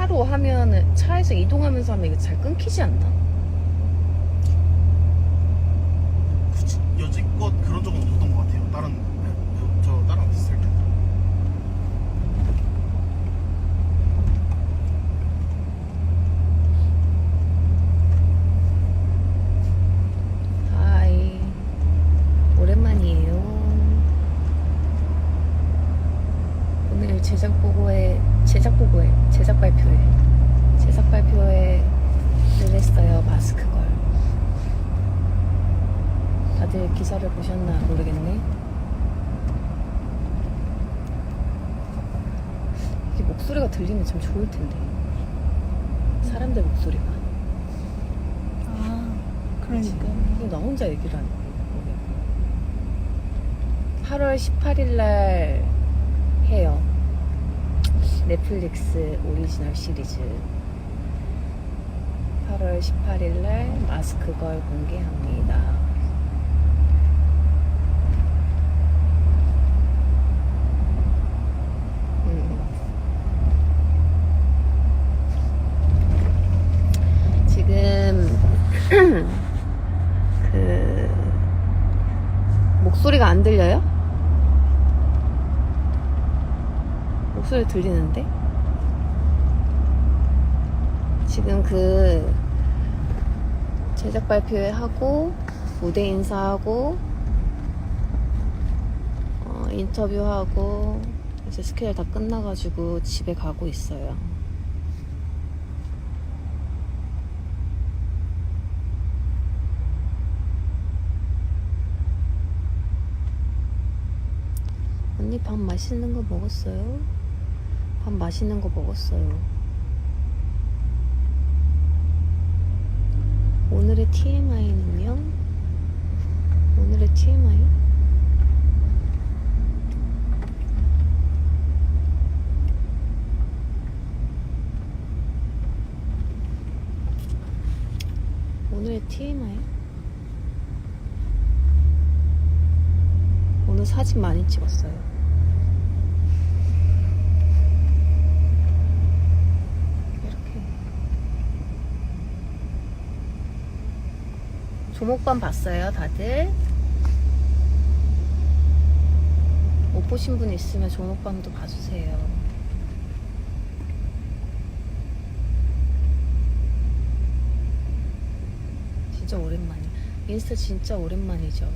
차로 하면은 차에서 이동하면서 하면 이거 잘 끊기지 않나? 그치. 여지껏 그런 적은 없었던 것 같아요. 다른 그, 저 다른 어디 있을 때. 하이 오랜만이에요 오늘 제작 보고회 제작 보고회 제작 발표회 제작 발표회를 했어요 마스크 걸 다들 기사를 보셨나 모르겠네 이게 목소리가 들리면 참 좋을 텐데 사람들 목소리가 아, 그러니까. 나 혼자 얘기를 하는 거야. 8월 18일 날 해요. 넷플릭스 오리지널 시리즈. 8월 18일 날 마스크 걸 공개합니다. 음. 지금 그 목소리가 안 들려요? 목소리 들리는데? 지금 그 제작 발표회 하고 무대 인사하고 어, 인터뷰하고 이제 스케줄 다 끝나가지고 집에 가고 있어요. 언니 밥 맛있는 거 먹었어요? 밥 맛있는 거 먹었어요. 오늘의 TMI는요? 오늘의 TMI? 오늘의 TMI? 오늘 사진 많이 찍었어요. 이렇게 조목반 봤어요, 다들? 못 보신 분 있으면 조목반도 봐주세요. 진짜 오랜만이야. 인스타 진짜 오랜만이죠.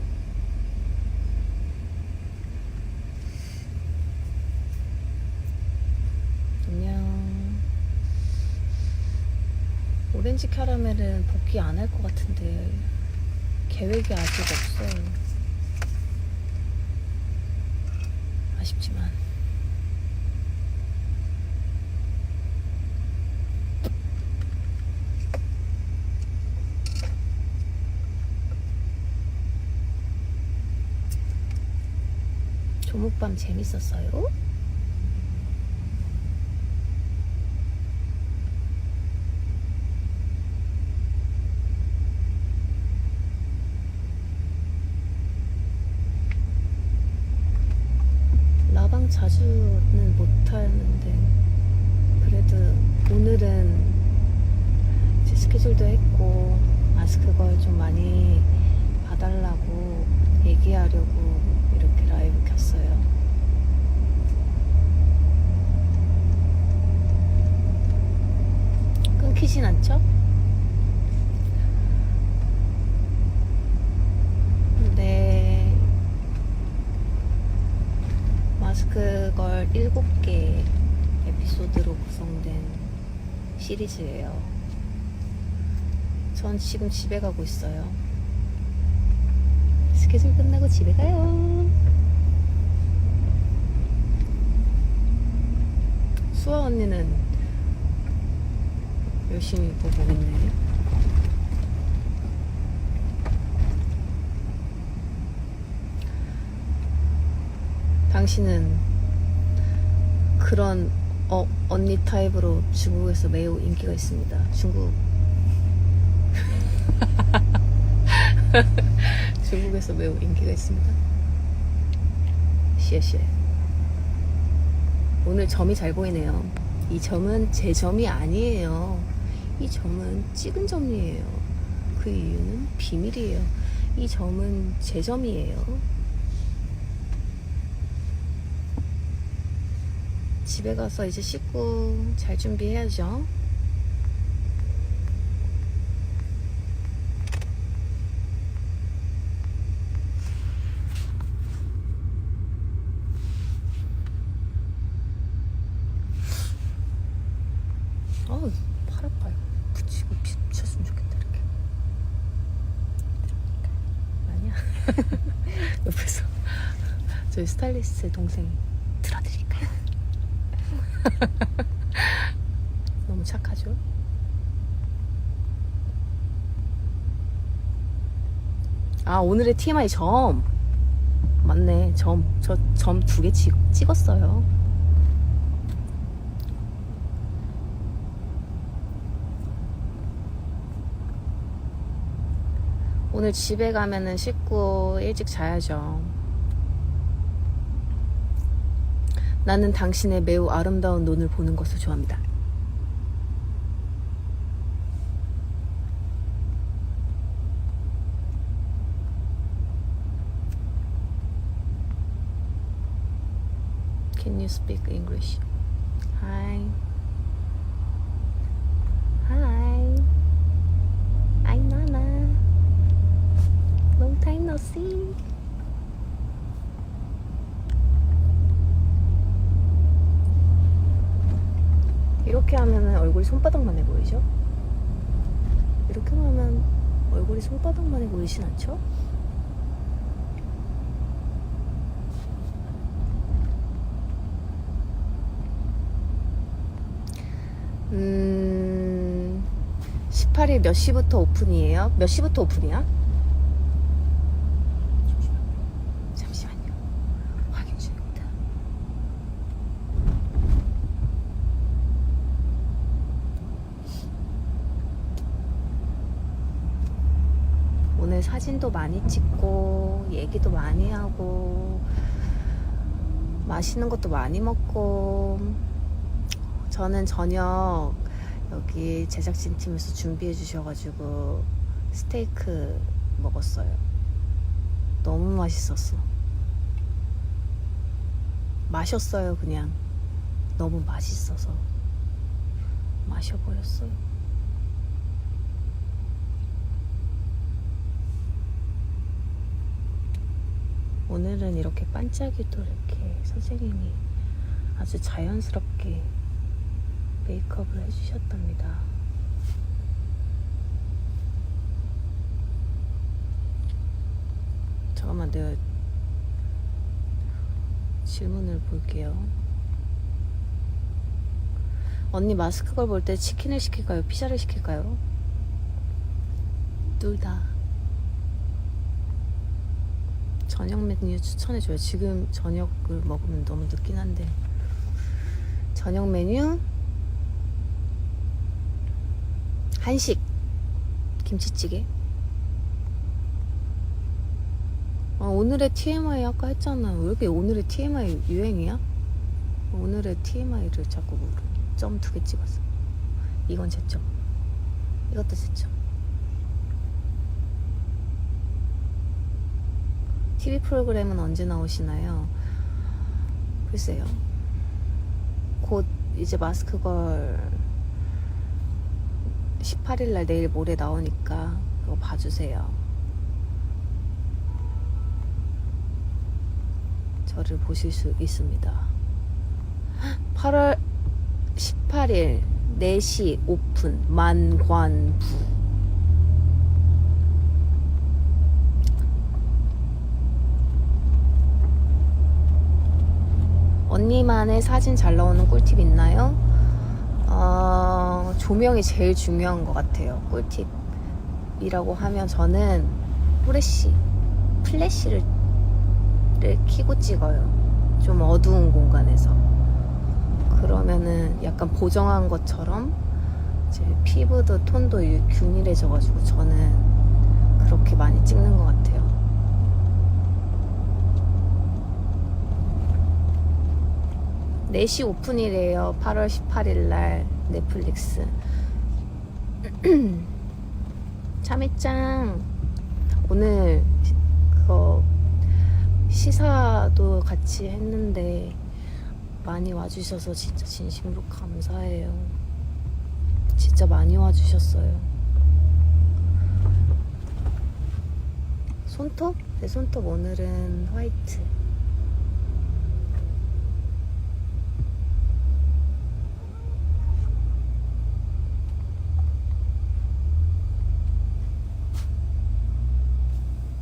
안녕. 오렌지 캐러멜은 복귀 안 할 것 같은데 계획이 아직 없어요. 아쉽지만. 조목밤 재밌었어요? 라방 자주는 못하는데 그래도 오늘은 이제 스케줄도 했고 마스크 걸 좀 많이 봐달라고 얘기하려고 이렇게 라이브 켰어요. 끊기진 않죠? 네. 마스크 걸 7개 에피소드로 구성된 시리즈예요. 전 지금 집에 가고 있어요. 스케줄 끝나고 집에 가요. 수아 언니는 열심히 보고 있네. 당신은 그런 어, 언니 타입으로 중국에서 매우 인기가 있습니다. 중국 중국에서 매우 인기가 있습니다. 시에시에 오늘 점이 잘 보이네요. 이 점은 제 점이 아니에요. 이 점은 찍은 점이에요. 그 이유는 비밀이에요. 이 점은 제 점이에요. 집에 가서 이제 씻고 잘 준비해야죠. 어우, 팔 아파요. 붙이고 피- 붙였으면 좋겠다, 이렇게. 아니야. 옆에서 저희 스타일리스트 동생이 들어드릴까요? 너무 착하죠? 아, 오늘의 TMI 점. 맞네, 점. 저 점 두 개 찍었어요. 오늘 집에 가면은 씻고 일찍 자야죠. 나는 당신의 매우 아름다운 눈을 보는 것을 좋아합니다. See. 이렇게 하면은 얼굴이 손바닥만 해 보이죠? 이렇게 하면 얼굴이 손바닥만 해 보이진 않죠? 음, 18일 몇 시부터 오픈이에요? 몇 시부터 오픈이야? 잠시만요. 확인 중입니다. 오늘 사진도 많이 찍고 얘기도 많이 하고 맛있는 것도 많이 먹고 저는 저녁 여기 제작진 팀에서 준비해 주셔가지고 스테이크 먹었어요. 너무 맛있었어. 마셨어요, 그냥. 너무 맛있어서. 마셔버렸어요. 오늘은 이렇게 반짝이도 이렇게 선생님이 아주 자연스럽게 메이크업을 해주셨답니다. 잠깐만 내가 질문을 볼게요. 언니 마스크 걸 볼 때 치킨을 시킬까요? 피자를 시킬까요? 둘 다. 저녁 메뉴 추천해줘요. 지금 저녁을 먹으면 너무 늦긴 한데. 저녁 메뉴? 한식. 김치찌개. 아, 오늘의 TMI 아까 했잖아. 왜 이렇게 오늘의 TMI 유행이야? 오늘의 TMI를 자꾸 점 두 개 찍었어. 이건 제점. 이것도 제점 TV 프로그램은 언제 나오시나요? 글쎄요 곧 이제 마스크걸 18일 날 내일 모레 나오니까 그거 봐주세요. 저를 보실 수 있습니다. 8월 18일 4시 오픈 만관부 언니만의 사진 잘 나오는 꿀팁 있나요? 어, 조명이 제일 중요한 것 같아요. 꿀팁이라고 하면 저는 플래시, 플래시를 를 켜고 찍어요. 좀 어두운 공간에서. 그러면은 약간 보정한 것처럼 제 피부도 톤도 유- 균일해져가지고 저는 그렇게 많이 찍는 것 같아요. 4시 오픈이래요. 8월 18일 날 넷플릭스. 참이짱 오늘 시- 그거 시사도 같이 했는데 많이 와주셔서 진짜 진심으로 감사해요. 진짜 많이 와주셨어요. 손톱? 내 손톱 오늘은 화이트.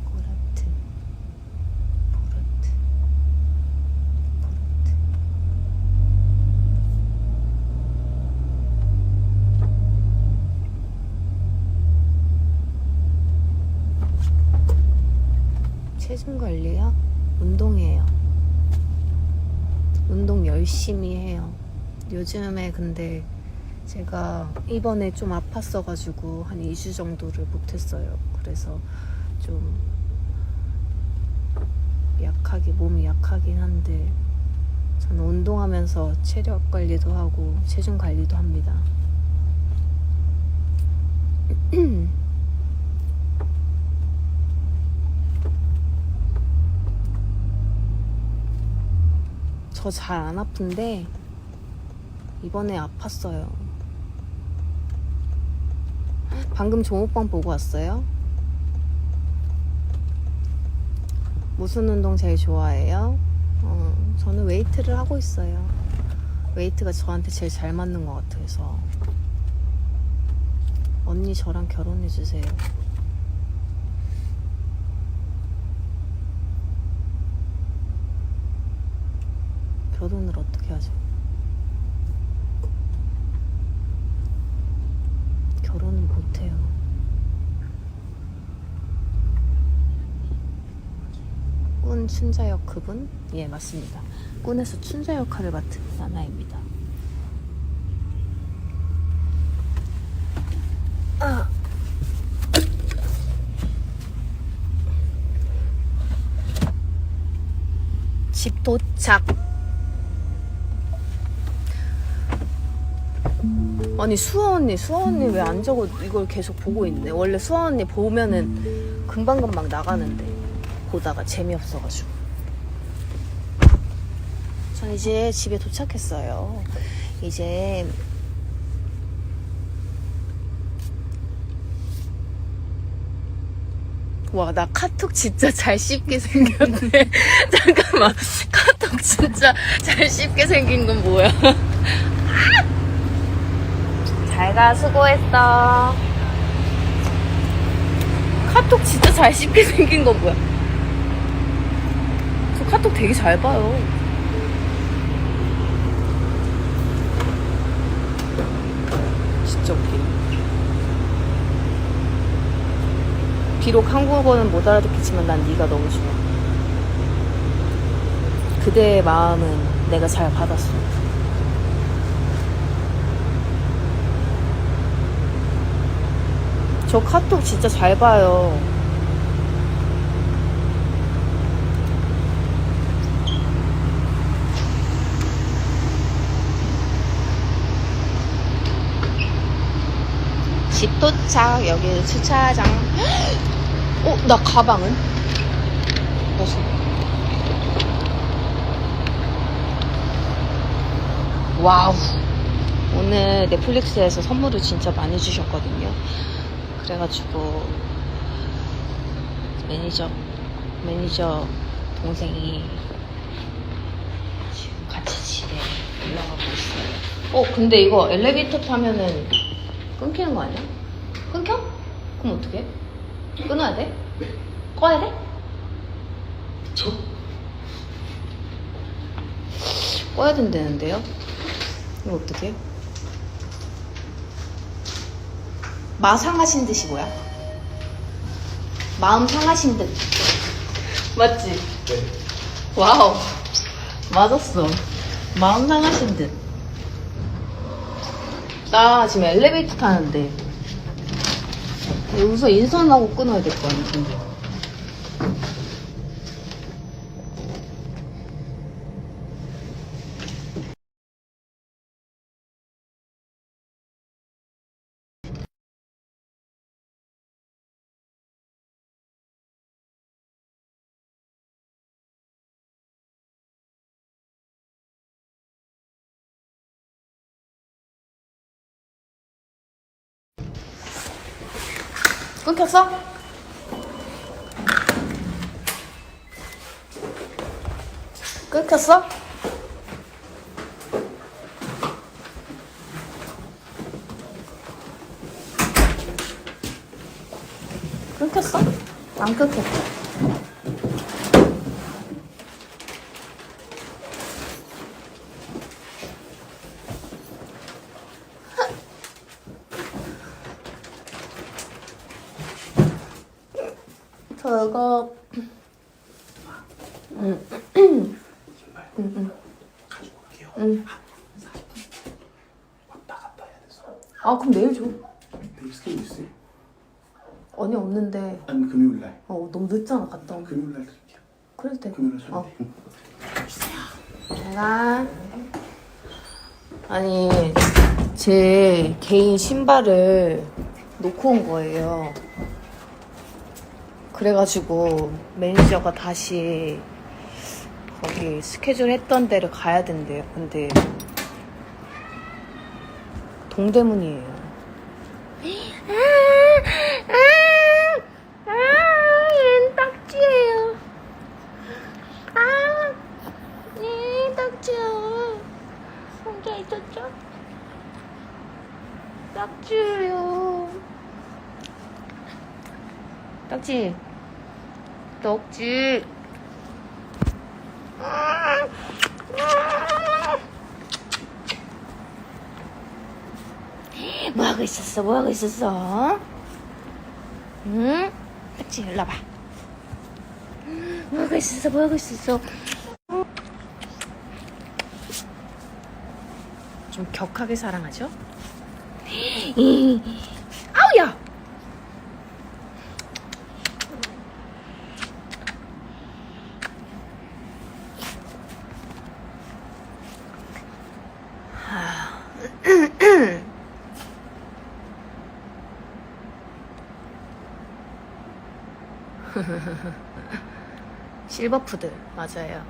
보라트. 보라트. 체중 관리요? 운동해요. 운동 열심히 해요. 요즘에 근데 제가 이번에 좀 아팠어가지고 한 2주 정도를 못했어요. 그래서 좀 약하게, 몸이 약하긴 한데 저는 운동하면서 체력 관리도 하고 체중 관리도 합니다. 저 잘 안 아픈데 이번에 아팠어요. 방금 종옥방 보고 왔어요? 무슨 운동 제일 좋아해요? 어, 저는 웨이트를 하고 있어요. 웨이트가 저한테 제일 잘 맞는 것 같아서. 언니 저랑 결혼해주세요. 결혼을 어떻게 하죠? 결혼은 못해요. 꾼 춘자역 그분? 예, 맞습니다. 꾼에서 춘자 역할을 맡은 나나입니다. 아. 집 도착. 아니 수아 언니, 수아 언니 왜 안 적어 이걸 계속 보고 있네. 원래 수아 언니 보면은 금방금방 나가는데 보다가 재미없어가지고. 전 이제 집에 도착했어요. 이제 와, 나 카톡 진짜 잘 씹게 생겼네. 잠깐만. 카톡 진짜 잘 씹게 생긴 건 뭐야? 잘 가, 수고했어. 카톡 진짜 잘 씹게 생긴 건 뭐야? 저 카톡 되게 잘 봐요. 진짜 웃기네. 비록 한국어는 못 알아듣겠지만 난 네가 너무 좋아. 그대의 마음은 내가 잘 받았어. 저 카톡 진짜 잘 봐요. 집 도착. 여기 주차장. 어, 나 가방은? 무슨? 와우. 오늘 넷플릭스에서 선물을 진짜 많이 주셨거든요. 그래가지고 매니저 매니저 동생이 지금 같이 집에 올라가고 있어요. 어 근데 이거 엘리베이터 타면은 끊기는 거 아니야? 끊겨? 그럼 어떡해? 끊어야 돼? 꺼야 돼? 저? 꺼야 된다는데요? 이거 어떡해? 마 상하신 듯이 뭐야? 마음 상하신 듯. 맞지? 네. 와우. 맞았어. 마음 상하신 듯. 나 지금 엘리베이터 타는데. 여기서 인선하고 끊어야 될 거 아니야, 근데. 끊겼어? 끊겼어? 끊겼어? 안 끊겼어. 저 이거 가지고 갈게요. 응. 왔다 갔다 해야 돼서. 아 그럼 내일 줘. 내일 스케줄 있어요? 언니 없는데 아니 금요일 날. 어 너무 늦잖아 갔다 오면. 금요일 날 드릴게요. 그래도 돼. 날 어. 내가 아니 제 개인 신발을 놓고 온 거예요. 그래가지고 매니저가 다시 거기 스케줄 했던 데를 가야 된대요. 근데 동대문이에요. 아, 얘는 딱지예요. 아, 네, 딱지야. 혼자 있었죠? 딱지예요. 딱지. 딱지. 뭐 하고 있었어? 뭐 하고 있었어? 응? 딱지 일로 와봐. 뭐 하고 있었어? 뭐 하고 있었어? 좀 격하게 사랑하죠? 아우야! 실버푸드 맞아요.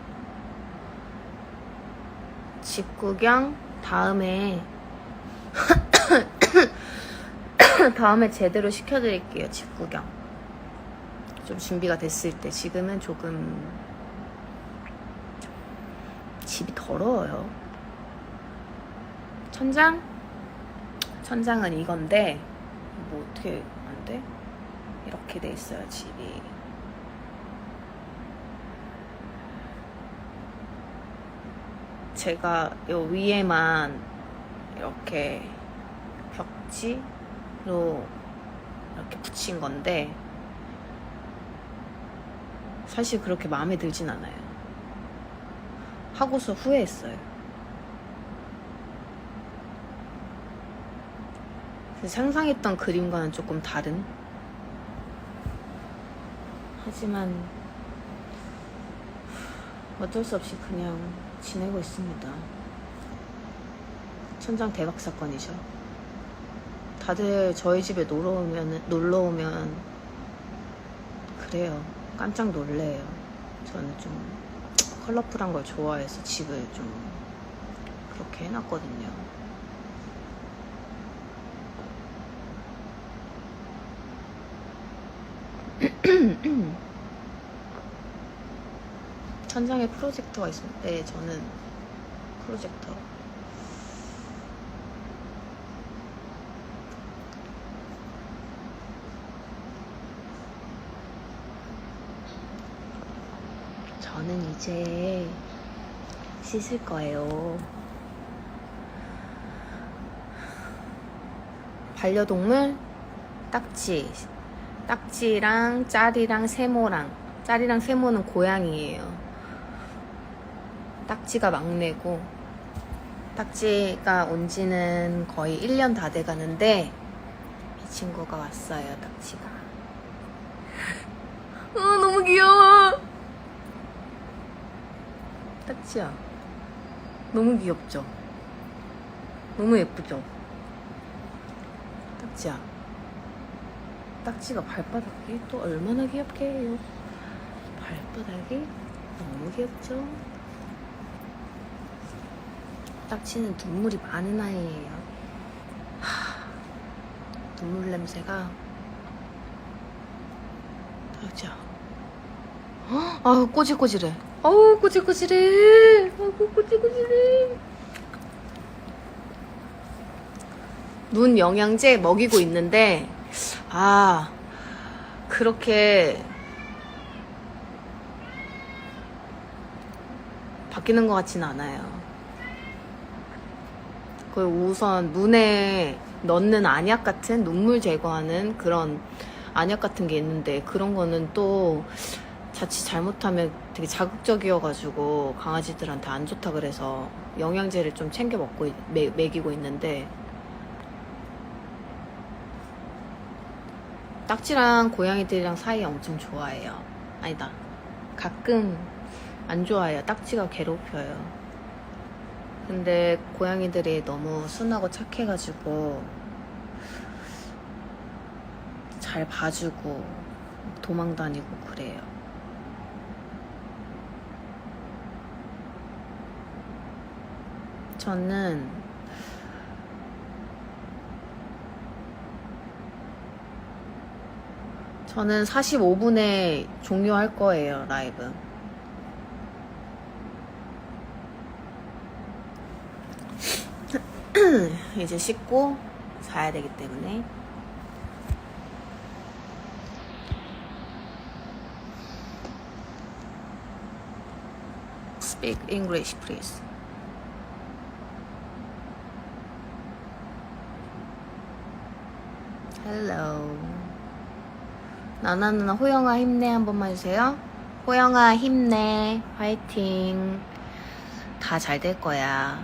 집 구경 다음에 다음에 제대로 시켜드릴게요 집 구경. 좀 준비가 됐을 때. 지금은 조금 집이 더러워요. 천장? 천장은 이건데 뭐 어떻게 안 돼? 이렇게 돼 있어요 집이. 제가 요 위에만 이렇게 벽지 로 이렇게 붙인 건데 사실 그렇게 마음에 들진 않아요. 하고서 후회했어요. 상상했던 그림과는 조금 다른 하지만 어쩔 수 없이 그냥 지내고 있습니다. 천장 대박 사건이죠. 다들 저희 집에 놀러 오면 놀러 오면 그래요. 깜짝 놀래요. 저는 좀 컬러풀한 걸 좋아해서 집을 좀 그렇게 해놨거든요. 천장에 프로젝터가 있습니다. 네, 저는 프로젝터. 저는 이제 씻을 거예요. 반려동물 딱지. 딱지랑 짤이랑 세모랑. 짤이랑 세모는 고양이에요. 딱지가 막내고 딱지가 온 지는 거의 1년 다 돼 가는데 이 친구가 왔어요, 딱지가. 어, 너무 귀여워. 딱지야. 너무 귀엽죠? 너무 예쁘죠? 딱지야. 딱지가 발바닥이 또 얼마나 귀엽게 해요. 발바닥이 너무 귀엽죠? 딱지는 눈물이 많은 아이예요. 하, 눈물 냄새가 자. 아우 꼬질꼬질해. 아우 꼬질꼬질해. 아우 꼬질꼬질해. 눈 영양제 먹이고 있는데 아 그렇게 바뀌는 것 같지는 않아요. 그 우선 눈에 넣는 안약 같은 눈물 제거하는 그런 안약 같은 게 있는데 그런 거는 또 자칫 잘못하면 되게 자극적이어가지고 강아지들한테 안 좋다 그래서 영양제를 좀 챙겨 먹고 있- 매, 먹이고 있는데 딱지랑 고양이들이랑 사이 엄청 좋아해요. 아니다. 가끔 안 좋아해요. 딱지가 괴롭혀요. 근데 고양이들이 너무 순하고 착해가지고 잘 봐주고 도망 다니고 그래요. 저는 저는 45분에 종료할 거예요, 라이브. 이제 씻고 자야 되기 때문에. Speak English, please. Hello. 나나 누나 호영아 힘내 한 번만 해주세요. 호영아 힘내. 화이팅. 다 잘 될 거야.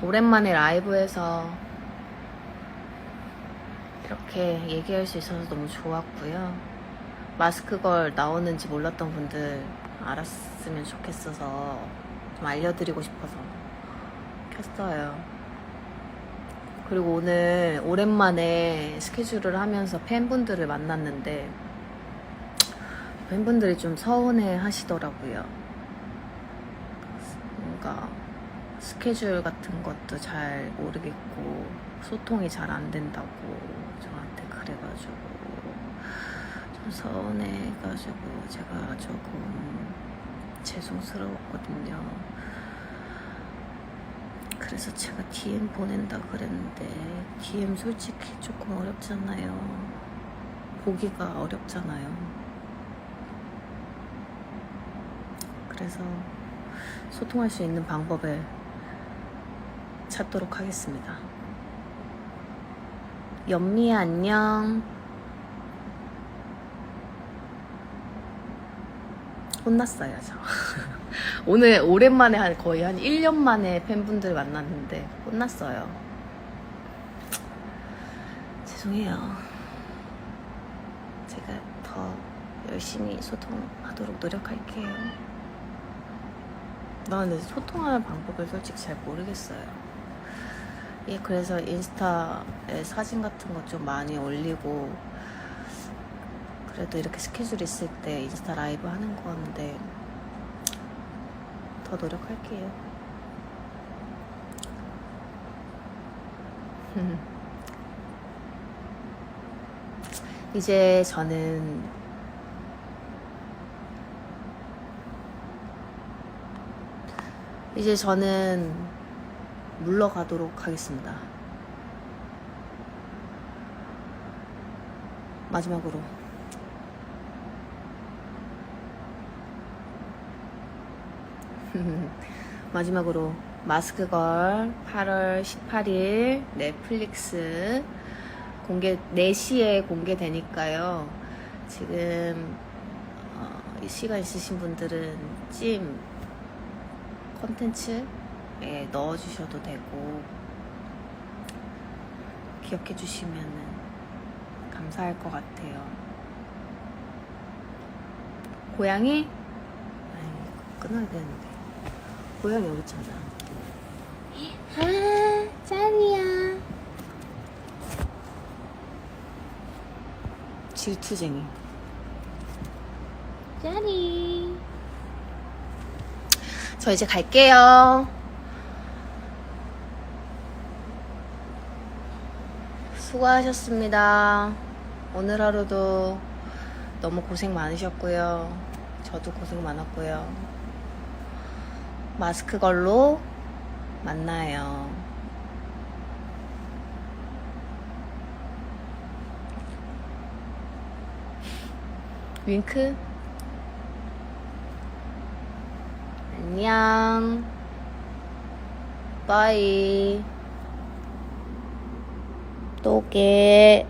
오랜만에 라이브에서 이렇게 얘기할 수 있어서 너무 좋았고요. 마스크 걸 나오는지 몰랐던 분들 알았으면 좋겠어서 좀 알려드리고 싶어서 켰어요. 그리고 오늘 오랜만에 스케줄을 하면서 팬분들을 만났는데 팬분들이 좀 서운해 하시더라고요. 뭔가 스케줄 같은 것도 잘 모르겠고 소통이 잘 안 된다고 저한테 그래가지고 좀 서운해가지고 제가 조금 죄송스러웠거든요. 그래서 제가 DM 보낸다 그랬는데 DM 솔직히 조금 어렵잖아요. 보기가 어렵잖아요. 그래서 소통할 수 있는 방법을 찾도록 하겠습니다. 연미야 안녕. 혼났어요, 저. 오늘 오랜만에 한 거의 한 1년 만에 팬분들 만났는데 혼났어요. 죄송해요. 제가 더 열심히 소통하도록 노력할게요. 나 근데 소통하는 방법을 솔직히 잘 모르겠어요. 예, 그래서 인스타에 사진 같은 거 좀 많이 올리고 그래도 이렇게 스케줄 있을 때 인스타 라이브 하는 건데 더 노력할게요. 이제 저는 이제 저는 물러가도록 하겠습니다. 마지막으로 마지막으로 마스크걸 8월 18일 넷플릭스 공개 4시에 공개되니까요. 지금 어, 이 시간 있으신 분들은 찜 컨텐츠에 넣어주셔도 되고 기억해 주시면 감사할 것 같아요. 고양이? 아이, 끊어야 되는데. 고양이 여기 있잖아. 아, 짠이야. 질투쟁이. 짠이. 저 이제 갈게요. 수고하셨습니다. 오늘 하루도 너무 고생 많으셨고요. 저도 고생 많았고요. 마스크 걸로 만나요. 윙크. 안녕. 빠이. 또 게.